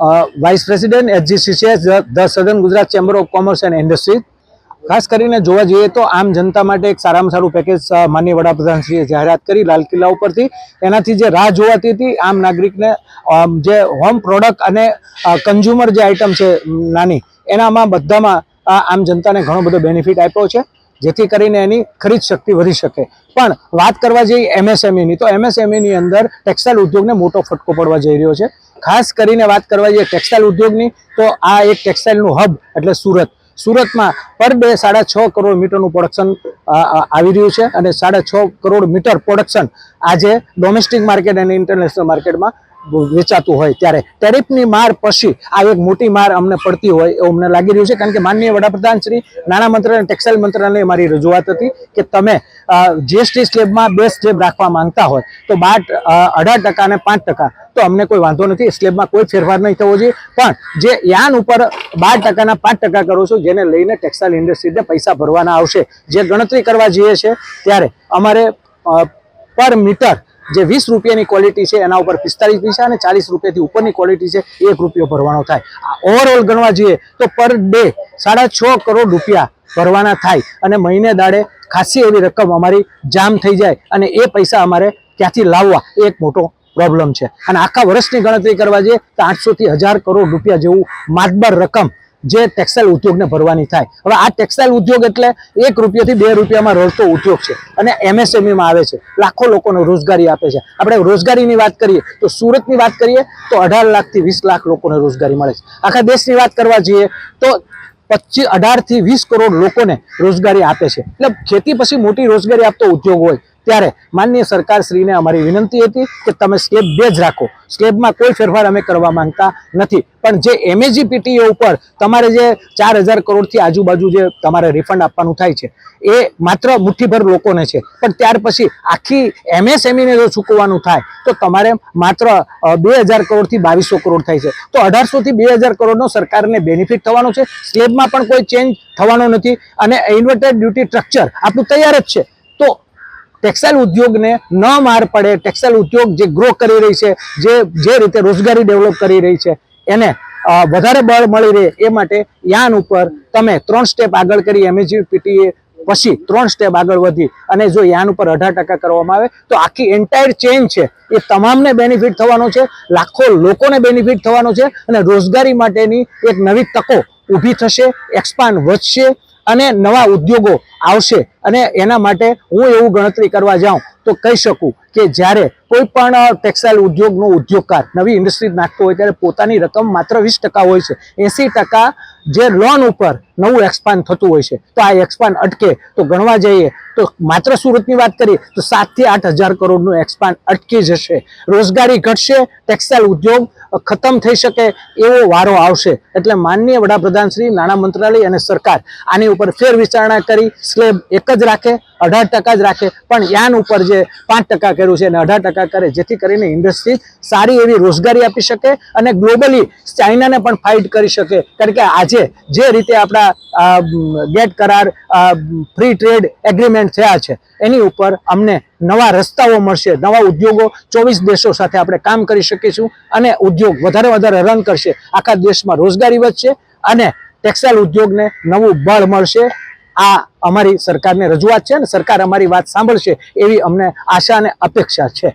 Vice president HGCCS the સદન Gujarat chamber of commerce and industries ખાસ કરીને જોવા જઈએ તો આમ જનતા માટે એક સારામાં સારું પેકેજ માન્ય વડાપ્રધાનશ્રીએ જાહેરાત કરી લાલ કિલ્લા ઉપરથી. એનાથી જે રાહ જોવાતી હતી, આમ નાગરિકને જે હોમ પ્રોડક્ટ અને કન્ઝ્યુમર જે આઇટમ છે નાની, એનામાં બધામાં આમ જનતાને ઘણો બધો બેનિફિટ આપ્યો છે, જેથી કરીને એની ખરીદ શક્તિ વધી શકે. પણ વાત કરવા જઈએ એમએસએમઈની તો એમએસએમઈની અંદર ટેક્સટાઇલ ઉદ્યોગને મોટો ફટકો પડવા જઈ રહ્યો છે. ખાસ કરીને વાત કરવા જઈએ ટેક્સટાઇલ ઉદ્યોગની, તો આ એક ટેક્સટાઇલનું હબ એટલે સુરત. સુરતમાં પર ડે સાડા છ કરોડ મીટરનું પ્રોડક્શન આવી રહ્યું છે અને સાડા છ કરોડ મીટર પ્રોડક્શન આજે ડોમેસ્ટિક માર્કેટ અને ઇન્ટરનેશનલ માર્કેટમાં વેચાતું હોય ત્યારે ટેરિફની માર પછી આ એક મોટી માર અમને પડતી હોય એવું અમને લાગી રહ્યું છે. કારણ કે માનનીય વડાપ્રધાન શ્રી, નાણાં મંત્રાલય અને ટેક્સટાઇલ મંત્રાલય મારી રજૂઆત હતી કે તમે જીએસટી સ્લેબમાં બે સ્લેબ રાખવા માંગતા હોય તો બાર અઢાર ટકા અને પાંચ ટકા. તો અમને કોઈ વાંધો નથી. સ્લેબમાં કોઈ ફેરફાર નહીં થવો જોઈએ. પણ જે યાન ઉપર બાર ટકાના પાંચ ટકા કરો છો, જેને લઈને ટેક્સટાઇલ ઇન્ડસ્ટ્રીને પૈસા ભરવાના આવશે. જે ગણતરી કરવા જઈએ છે ત્યારે અમારે પર મીટર જે વીસ રૂપિયાની ક્વોલિટી છે, એના ઉપર પિસ્તાલીસ પૈસા અને ચાલીસ રૂપિયાથી ઉપરની ક્વોલિટી છે એક રૂપિયો ભરવાનો થાય. ઓવરઓલ ગણવા જોઈએ તો પર ડે સાડા છ કરોડ રૂપિયા ભરવાના થાય અને મહિને દાડે ખાસી એવી રકમ અમારી જામ થઈ જાય અને એ પૈસા અમારે ક્યાંથી લાવવા એક મોટો પ્રોબ્લેમ છે. અને આખા વર્ષની ગણતરી કરવા જઈએ તો આઠસોથી હજાર કરોડ રૂપિયા જેવું માતબર રકમ જે ટેક્સટાઇલ ઉદ્યોગને ભરવાની થાય. હવે આ ટેક્સટાઇલ ઉદ્યોગ એટલે એક રૂપિયાથી બે રૂપિયામાં રડતો ઉદ્યોગ છે અને એમએસએમઈમાં આવે છે. લાખો લોકોને રોજગારી આપે છે. આપણે રોજગારીની વાત કરીએ તો સુરતની વાત કરીએ તો અઢાર લાખથી વીસ લાખ લોકોને રોજગારી મળે છે. આખા દેશની વાત કરવા જઈએ તો પચીસ અઢારથી વીસ કરોડ લોકોને રોજગારી આપે છે. એટલે ખેતી પછી મોટી રોજગારી આપતો ઉદ્યોગ હોય. ત્યારે માનનીય સરકાર શ્રીને અમારી વિનંતી હતી કે તમે સ્લેબ બે જ રાખો. સ્લેબમાં કોઈ ફેરફાર અમે કરવા માંગતા નથી. પણ જે એમએજીપીટીઓ ઉપર તમારે જે ચાર હજાર કરોડથી આજુબાજુ જે તમારે રિફંડ આપવાનું થાય છે, એ માત્ર મુઠ્ઠીભર લોકોને છે. પણ ત્યાર પછી આખી એમએસએમઈને જો ચૂકવવાનું થાય, તો તમારે માત્ર બે હજાર કરોડથી બાવીસો કરોડ થાય છે. તો અઢારસોથી બે હજાર કરોડનો સરકારને બેનિફિટ થવાનો છે. સ્લેબમાં પણ કોઈ ચેન્જ થવાનો નથી. અને ઇન્વર્ટેડ ડ્યુટી સ્ટ્રક્ચર આપણું તૈયાર જ છે. ટેક્સટાઇલ ઉદ્યોગને ન માર પડે, ટેક્સટાઇલ ઉદ્યોગ જે ગ્રો કરી રહી છે, જે જે રીતે રોજગારી ડેવલપ કરી રહી છે, એને વધારે બળ મળી રહે એ માટે યાન ઉપર તમે ત્રણ સ્ટેપ આગળ કરી એમએજીપીટીએ પછી ત્રણ સ્ટેપ આગળ વધી અને જો યાન ઉપર અઢાર ટકા કરવામાં આવે, તો આખી એન્ટાયર ચેન છે એ તમામને બેનિફિટ થવાનો છે, લાખો લોકોને બેનિફિટ થવાનો છે અને રોજગારી માટેની એક નવી તકો ઊભી થશે એક્સપાન્ડ વધશે અને નવા ઉદ્યોગો આવશે અને એના માટે હું એવું ગણતરી કરવા જાઉં તો કહી શકું કે જ્યારે કોઈ પણ ટેક્સટાઇલ ઉદ્યોગનો ઉદ્યોગકાર, નવી ઇન્ડસ્ટ્રી નાખતો હોય ત્યારે પોતાની રકમ માત્ર વીસ ટકા હોય છે. એસી ટકા જે લોન ઉપર નવું એક્સપાન્ડ થતું હોય છે. તો આ એક્સપાન્ડ અટકે, તો ગણવા જઈએ, તો માત્ર સુરતની વાત કરીએ, તો સાતથી આઠ હજાર કરોડનું એક્સપાન્ડ અટકી જશે. રોજગારી ઘટશે, ટેક્સટાઇલ ઉદ્યોગ ખતમ થઈ શકે એવો વારો આવશે. એટલે માનનીય વડાપ્રધાન શ્રી, નાણાં મંત્રાલય અને સરકાર આની ઉપર ફેર વિચારણા કરી, સ્લેબ એક જ રાખે, અઢાર ટકા જ રાખે, પણ યાન ઉપર જે પાંચ ટકા કર્યું છે અને અઢાર ટકા કરે, જેથી કરીને ઇન્ડસ્ટ્રી સારી એવી રોજગારી આપી શકે અને ગ્લોબલી ચાઇનાને પણ ફાઇટ કરી શકે. કારણ કે આજે જે રીતે આપણા ગેટ કરાર ફ્રી ટ્રેડ એગ્રીમેન્ટ થયા છે, એની ઉપર અમને નવા રસ્તાઓ મળશે, નવા ઉદ્યોગો ચોવીસ દેશો સાથે આપણે કામ કરી શકીશું અને ઉદ્યોગ વધારે વધારે રન કરશે. આખા દેશમાં રોજગારી વધશે અને ટેક્સટાઇલ ઉદ્યોગને નવું બળ મળશે. આ અમારી સરકારને રજૂઆત છે અને સરકાર અમારી વાત સાંભળશે એવી અમને આશા અને અપેક્ષા છે.